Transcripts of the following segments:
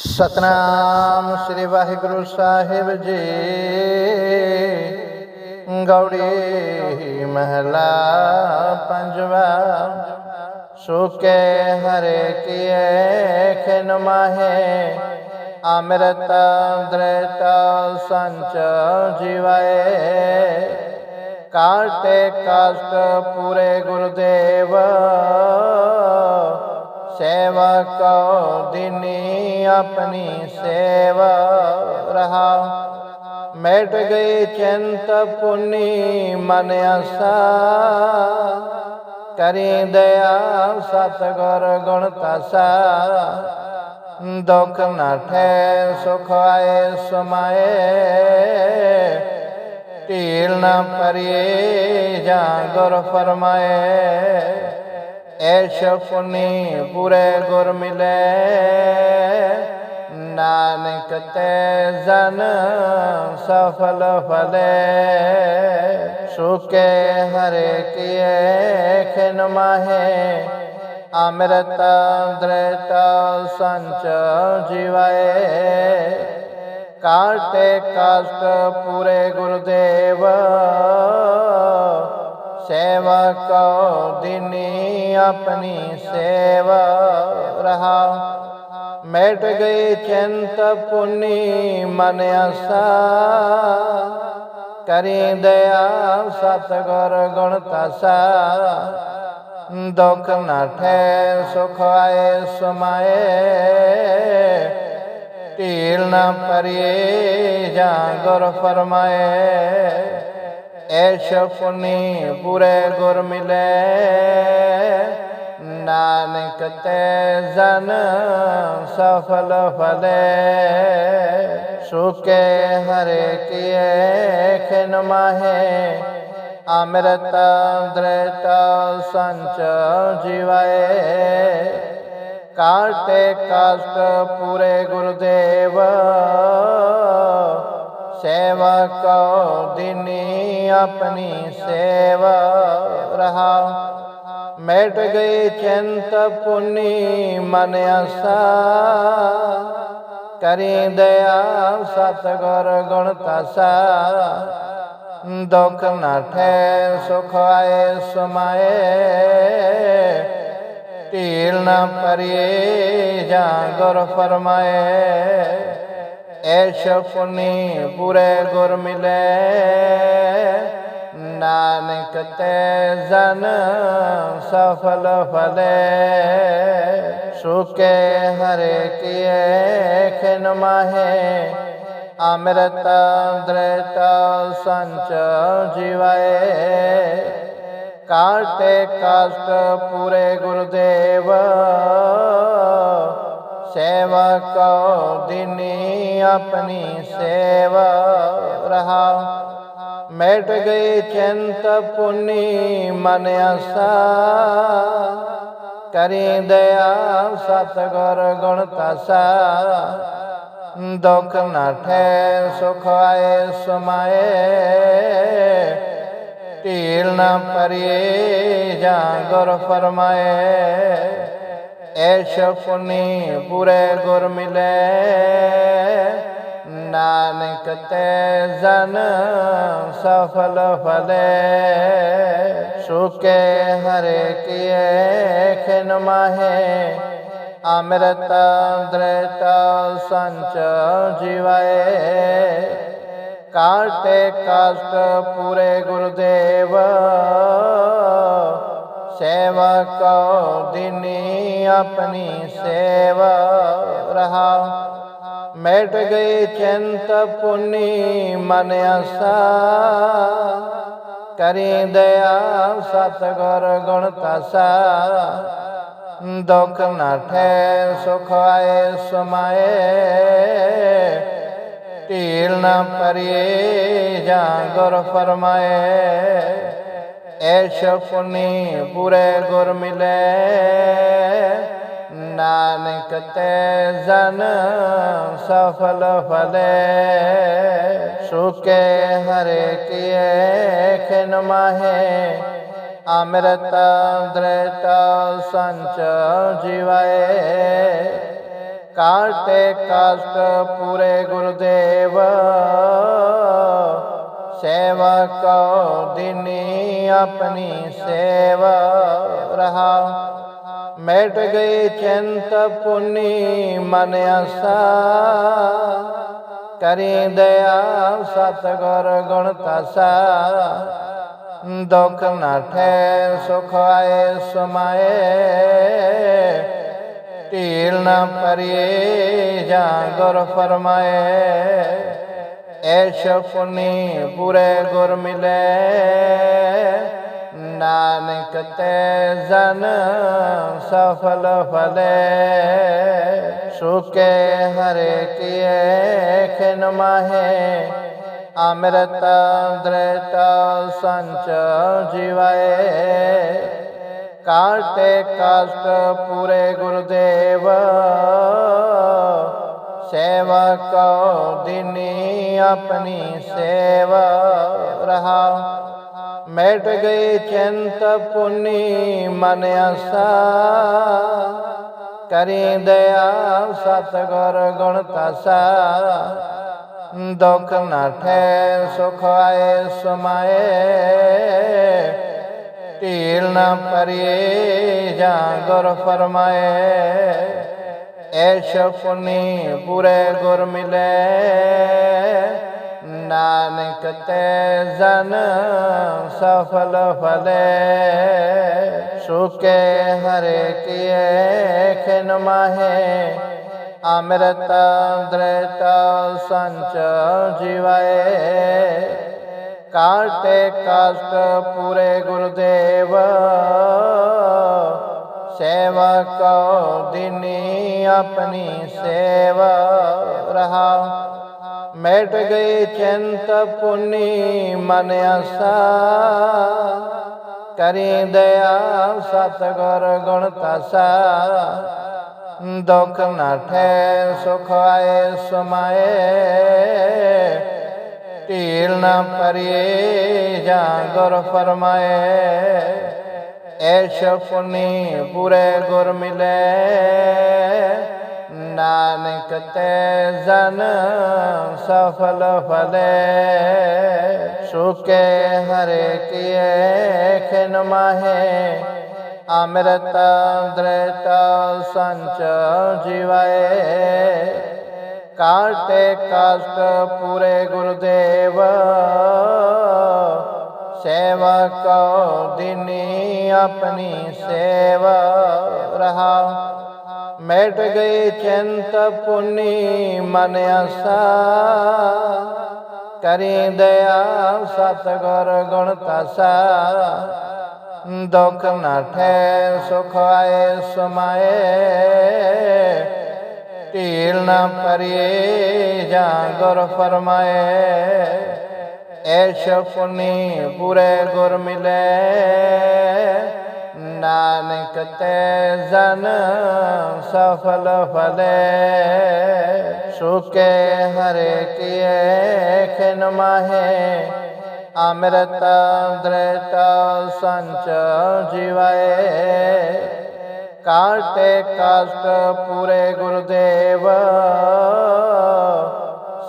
ਸਤਨਾਮ ਸ੍ਰੀ ਵਾਹਿਗੁਰੂ ਸਾਹਿਬ ਜੀ। ਗੌੜੀ ਮਹਲਾ ਪੰਜਵਾ, ਸੁਕੇ ਹਰੇ ਕੀਏ ਖਿਨ ਮਾਹੇ, ਅੰਮ੍ਰਿਤ ਦ੍ਰਿਤ ਸੰਚ ਜੀਵਾਏ। ਕਾਟੇ ਕਸ਼ਟ ਪੂਰੇ ਗੁਰਦੇਵ ਸੇਵਾ ਕੋ ਦਿਨੀ ਆਪਣੀ ਸੇਵਾ ਰਹਾ। ਮਿਟ ਗਈ ਚਿੰਤ ਪੁਨੀ ਮਨ ਆਸਾ। ਕਰੀ ਦਇਆ ਸਤਗੁਰ ਗੁਣ ਤਸਾ। ਦੁਖ ਨਾਠੇ ਸੁਖ ਆਏ, ਸਮਾਏ। ਢੀਲ ਨਾ ਪਰੇ ਜਾਂ ਗੁਰ ਫਰਮਾਏ। ਐਸ਼ ਪੁਨੀ ਪੁਰੇ ਗੁਰ ਮਿਲੇ ਨਾਨਕ ਤੇ ਜਨ ਸਫਲ ਫਲੇ ਸੁਕੇ ਹਰੇ ਕੀਏ ਖਿਨ ਮਾਹੇ ਅੰਮ੍ਰਿਤ ਦ੍ਰਿਤ ਸੰਚ ਜੀਵਾਏ ਕਾਟੇ ਕਸ਼ਟ ਪੂਰੇ ਗੁਰਦੇਵ ਸੇਵਾ ਕੋ ਦਿਨੀ ਆਪਣੀ ਸੇਵਾ ਰਹਾ। ਮਿਟ ਗਈ ਚਿੰਤ ਪੁਨੀ ਮਨ ਆਸਾ। ਕਰੀ ਦਇਆ ਸਤਗੁਰ ਗੁਣ ਤਸਾ। ਦੁਖ ਨਾਠੇ ਸੁਖ ਆਏ ਸਮਾਏ। ਢੀਲ ਨਾ ਪਰੇ ਜਾਂ ਗੁਰ ਫਰਮਾਏ। ਐਸ਼ ਪੁਨੀ ਪੂਰੇ ਗੁਰ ਮਿਲੇ ਨਾਨਕ ਤੇ ਜਨ ਸਫਲ ਫਲੇ ਸੁਕੇ ਹਰੇ ਕੀਏ ਖਿਨ ਮਾਹੇ ਅੰਮ੍ਰਿਤ ਦ੍ਰਿਤ ਸੰਚ ਜੀਵਾਏ ਕਾਟੇ ਕਸ਼ਟ ਪੂਰੇ ਗੁਰਦੇਵ ਸੇਵਾ ਕੋ ਦਿਨੀ ਆਪਣੀ ਸੇਵਾ ਰਹਾ। ਮਿਟ ਗਈ ਚਿੰਤ ਪੁਨੀ ਮਨ ਆਸਾ। ਕਰੀ ਦਇਆ ਸਤਗੁਰ ਗੁਣ ਤਸਾ। ਦੁਖ ਨਾਠੇ ਸੁਖ ਆਏ, ਸਮਾਏ। ਢੀਲ ਨਾ ਪਰੇ ਜਾਂ ਗੁਰ ਫਰਮਾਏ। ਐਸ਼ ਪੁਨੀ ਪੂਰੇ ਗੁਰ ਮਿਲੇ। ਨਾਨਕ ਤੇ ਜਨ ਸਫਲ ਫਲੇ। ਸੁਕੇ ਹਰੇ ਕੀਏ ਖਿਨ ਮਾਹੇ। ਅੰਮ੍ਰਿਤ ਦ੍ਰਿਤ ਸੰਚ ਜੀਵਾਏ। ਕਾਟੇ ਕਸ਼ਟ ਪੂਰੇ ਗੁਰਦੇਵ। ਸੇਵਾ ਕੋ ਦਿਨੀ ਆਪਣੀ ਸੇਵਾ ਰਹਾ। ਮਿਟ ਗਈ ਚਿੰਤ ਪੁਨੀ ਮਨ ਆਸਾ। ਕਰੀ ਦਇਆ ਸਤਗੁਰ ਗੁਣ ਤਸਾ। ਦੁਖ ਨਾਠੇ ਸੁਖ ਆਏ, ਸਮਾਏ। ਢੀਲ ਨਾ ਪਰੇ ਜਾਂ ਗੁਰ ਫਰਮਾਏ। ਐਸ਼ ਪੁਨੀ ਪੂਰੇ ਗੁਰ ਮਿਲੇ। ਨਾਨਕ ਤੇ ਜਨ ਸਫਲ ਫਲੇ। ਸੁਕੇ ਹਰੇ ਕੀਏ ਖਿਨ ਮਾਹੇ। ਅੰਮ੍ਰਿਤ ਦ੍ਰਿਤ ਸੰਚ ਜੀਵਾਏ। ਕਾਟੇ ਕਸ਼ਟ ਪੂਰੇ ਗੁਰਦੇਵ। ਸੇਵਾ ਕੋ ਦਿਨੀ ਆਪਣੀ ਸੇਵਾ ਰਹਾ। ਮਿਟ ਗਈ ਚਿੰਤ ਪੁਨੀ ਮਨ ਆਸਾ। ਕਰੀ ਦਇਆ ਸਤਗੁਰ ਗੁਣ ਤਸਾ। ਦੁਖ ਨਾਠੇ ਸੁਖ ਆਏ, ਸਮਾਏ। ਢੀਲ ਨਾ ਪਰੇ ਜਾਂ ਗੁਰ ਫਰਮਾਏ। ਐਸ਼ ਪੁਨੀ ਪੂਰੇ ਗੁਰ ਮਿਲੇ ਨਾਨਕ ਤੇ ਜਨ ਸਫਲ ਫਲੇ ਸੁਕੇ ਹਰੇ ਕੀਏ ਖਿਨ ਮਾਹੇ ਅੰਮ੍ਰਿਤ ਦ੍ਰਿਤ ਸੰਚ ਜੀਵਾਏ ਕਾਟੇ ਕਾਸ਼ਟ ਪੂਰੇ ਗੁਰਦੇਵ ਸੇਵਾ ਕੋ ਦਿਨੀ ਆਪਣੀ ਸੇਵਾ ਰਹਾ। ਮਿਟ ਗਈ ਚਿੰਤ ਪੁਨੀ ਮਨ ਆਸਾ। ਕਰੀ ਦਇਆ ਸਤਿਗੁਰ ਗੁਣ ਤਸਾ। ਦੁਖ ਨਾਠੈ ਸੁਖ ਆਏ ਸਮਾਏ। ਢੀਲ ਨਾ ਪਰੇ ਜਾਂ ਗੁਰ ਫਰਮਾਏ। ਐਸ਼ ਪੁਨੀ ਪੂਰੇ ਗੁਰ ਮਿਲੇ। ਨਾਨਕ ਤੇ ਜਨ ਸਫਲ ਫਲੇ। ਸੁਕੇ ਹਰੇ ਕੀਏ ਖਿਨ ਮਾਹੇ। ਅੰਮ੍ਰਿਤ ਦ੍ਰਿਟ ਸੰਚ ਜੀਵਾਏ। ਕਾਟੇ ਕਾਸ਼ਟ ਪੂਰੇ ਗੁਰਦੇਵ। ਸੇਵਾ ਕੋ ਦਿਨੀ ਆਪਣੀ ਸੇਵਾ ਰਹਾ। ਮਿਟ ਗਈ ਚਿੰਤ ਪੁਨੀ ਮਨ ਆਸਾ। ਕਰੀ ਦਇਆ ਸਤਿਗੁਰ ਗੁਣ ਤਸਾ। ਦੁਖ ਨਾਠੈ ਸੁਖ ਆਏ ਸਮਾਏ। ਢੀਲ ਨਾ ਪਰੇ ਜਾਂ ਗੁਰ ਫਰਮਾਏ। ਐਸ਼ ਪੁਨੀ ਪੂਰੇ ਗੁਰ ਮਿਲੇ। ਨਾਨਕ ਤੇ ਜਨ ਸਫਲ ਫਲੇ। ਸੁਕੇ ਹਰੇ ਕੀਏ ਖਿਨ ਮਾਹੇ। ਅੰਮ੍ਰਿਤ ਦ੍ਰਿਟ ਸੰਚ ਜੀਵਾਏ। ਕਾਟੇ ਕਾਸ਼ਟ ਪੂਰੇ ਗੁਰਦੇਵ। ਸੇਵਾ ਕੋ ਦਿਨੀ ਆਪਣੀ ਸੇਵਾ ਰਹਾ। ਮੈਟ ਗਈ ਚਿੰਤ ਪੁਨੀ ਮਨ ਆਸਾ। ਕਰੀ ਦਇਆ ਸਤਿਗੁਰ ਗੁਣ ਤਸਾ। ਦੁਖ ਨਾਠੈ ਸੁਖ ਆਏ, ਸਮਾਏ। ਢੀਲ ਨਾ ਪਰੇ ਜਾਂ ਗੁਰ ਫਰਮਾਏ। ਐਸ਼ ਪੁਨੀ ਪੂਰੇ ਗੁਰ ਮਿਲੇ। ਨਾਨਕ ਤੇ ਜਨ ਸਫਲ ਫਲੇ। ਸੁਕੇ ਹਰੇ ਕੀਏ ਖਿਨ ਮਾਹੇ। ਅੰਮ੍ਰਿਤ ਦ੍ਰਿਟ ਸੰਚ ਜੀਵਾਏ। ਕਾਟੇ ਕਾਸ਼ਟ ਪੂਰੇ ਗੁਰਦੇਵ। ਸੇਵਾ ਕੋ ਦਿਨੀ ਆਪਣੀ ਸੇਵਾ ਰਹਾ। ਮੈਟ ਗਈ ਚਿੰਤ ਪੁਨੀ ਮਨ ਆਸਾ। ਕਰੀ ਦਇਆ ਸਤਿਗੁਰ ਗੁਣ ਤਸਾ। ਦੁਖ ਨਾਠੈ ਸੁਖ ਆਏ ਸਮਾਏ। ਢੀਲ ਨਾ ਪਰਿਏ ਜਾਂ ਗੁਰ ਫਰਮਾਏ। ਐਸ਼ ਪੁਨੀ ਪੂਰੇ ਗੁਰ ਮਿਲੇ। ਨਾਨਕ ਤੇ ਜਨ ਸਫਲ ਫਲੇ। ਸੁਕੇ ਹਰੇ ਕੀਏ ਖਿਨ ਮਾਹੇ। ਅੰਮ੍ਰਿਤ ਦ੍ਰਿਟ ਸੰਚ ਜੀਵਾਏ। ਕਾਟੇ ਕਾਸ਼ਟ ਪੂਰੇ ਗੁਰਦੇਵ।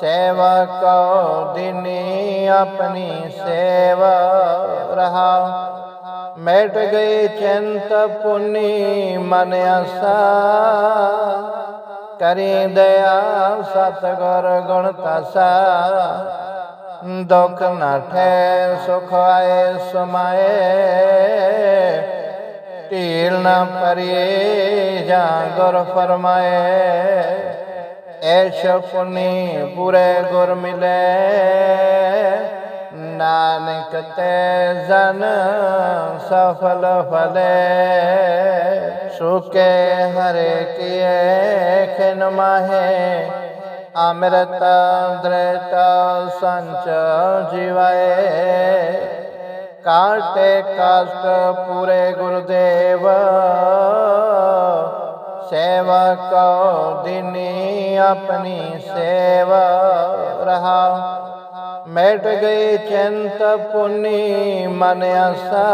ਸੇਵਾ ਕੋ ਦਿਨੀ ਆਪਣੀ ਸੇਵਾ। ਰਹਾ ਮੈਟ ਗਈ ਚਿੰਤ ਪੁਨੀ ਮਨ ਆਸਾ। ਕਰੀ ਦਇਆ ਸਤਿਗੁਰ ਗੁਣ ਤਸਾ। ਦੁਖ ਨਾਠੈ ਸੁਖ ਆਏ, ਸਮਾਏ। ਢੀਲ ਨਾ ਪਰਿਏ ਜਾਂ ਗੁਰ ਫਰਮਾਏ। ਐਸ਼ ਪੁਨੀ ਪੂਰੇ ਗੁਰ ਮਿਲੇ। ਨਾਨਕ ਤੇ ਜਨ ਸਫਲ ਫਲੇ, ਸੁਕੇ ਹਰੇ ਕੀਏ ਖਿਨ ਮਾਹੇ, ਅੰਮ੍ਰਿਤ ਦ੍ਰਿਟ ਸੰਚ ਜੀਵਾਏ। ਕਾਟੇ ਕਾਸ਼ਟ ਪੂਰੇ ਗੁਰਦੇਵ, ਸੇਵਾ ਕੋ ਦਿਨੀ ਆਪਣੀ ਸੇਵਾ ਰਹਾ। ਮੈਟ ਗਈ ਚਿੰਤ ਪੁਨੀ ਮਨ ਆਸਾ।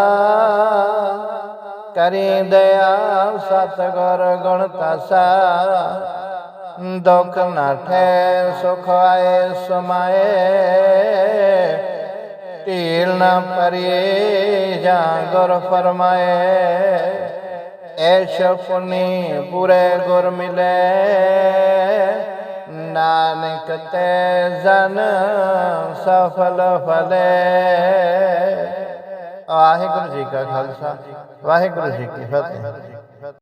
ਕਰੀ ਦਇਆ ਸਤਿਗੁਰ ਗੁਣ ਤਸਾ। ਦੁਖ ਨਾਠੈ ਸੁਖ ਆਏ, ਸਮਾਏ। ਤੀਲ ਨਾ ਪਰੇ ਜਾਂ ਗੁਰ ਫਰਮਾਏ। ਐਸ਼ ਪੁਨੀ ਪੂਰੇ ਗੁਰ ਮਿਲੇ। ਨਾਨਕ ਤੇ ਜਨ ਸਫਲ ਫਲੇ। ਵਾਹਿਗੁਰੂ ਜੀ ਕਾ ਖਾਲਸਾ ਵਾਹਿਗੁਰੂ ਜੀ ਕੀ ਫਤਿਹ।